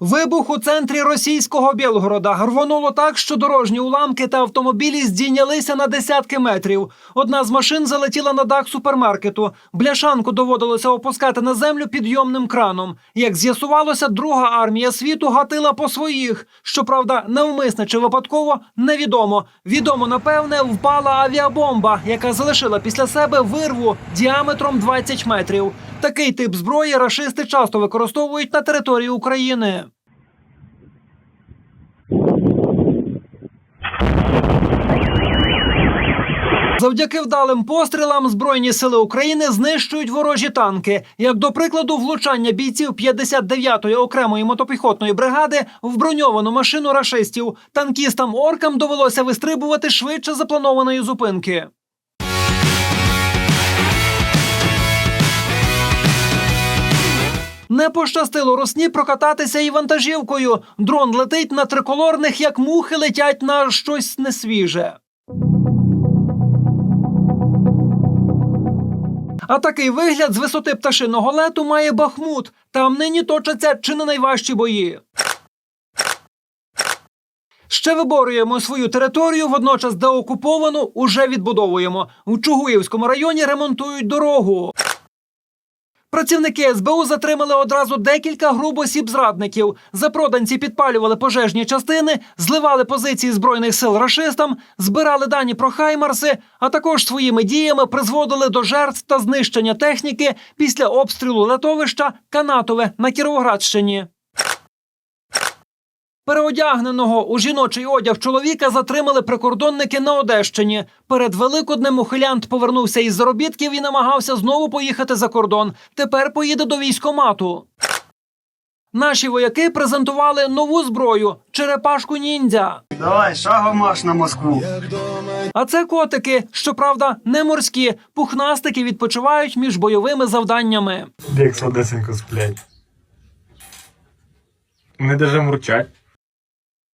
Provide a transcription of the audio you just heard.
Вибух у центрі російського Білгорода рвонуло так, що дорожні уламки та автомобілі здійнялися на десятки метрів. Одна з машин залетіла на дах супермаркету. Бляшанку доводилося опускати на землю підйомним краном. Як з'ясувалося, друга армія світу гатила по своїх. Щоправда, навмисне чи випадково невідомо. Відомо, напевне, впала авіабомба, яка залишила після себе вирву діаметром 20 метрів. Такий тип зброї рашисти часто використовують на території України. Завдяки вдалим пострілам Збройні сили України знищують ворожі танки. Як до прикладу, влучання бійців 59-ї окремої мотопіхотної бригади в броньовану машину рашистів. Танкістам оркам довелося вистрибувати швидше запланованої зупинки. Не пощастило русні прокататися і вантажівкою. Дрон летить на триколорних, як мухи летять на щось несвіже. А такий вигляд з висоти пташиного лету має Бахмут. Там нині точаться чи не найважчі бої. Ще виборюємо свою територію, водночас деокуповану уже відбудовуємо. У Чугуївському районі ремонтують дорогу. Працівники СБУ затримали одразу декілька груб осіб зрадників. Запроданці підпалювали пожежні частини, зливали позиції збройних сил рашистам, збирали дані про хаймарси, а також своїми діями призводили до жертв та знищення техніки після обстрілу летовища Канатове на Кіровоградщині. Переодягненого у жіночий одяг чоловіка затримали прикордонники на Одещині. Перед Великоднем ухилянт повернувся із заробітків і намагався знову поїхати за кордон. Тепер поїде до військомату. Наші вояки презентували нову зброю черепашку ніндзя. Давай, шагом марш на Москву. А це котики, щоправда, не морські. Пухнастики відпочивають між бойовими завданнями. Як сплять. Вони даже мурчать.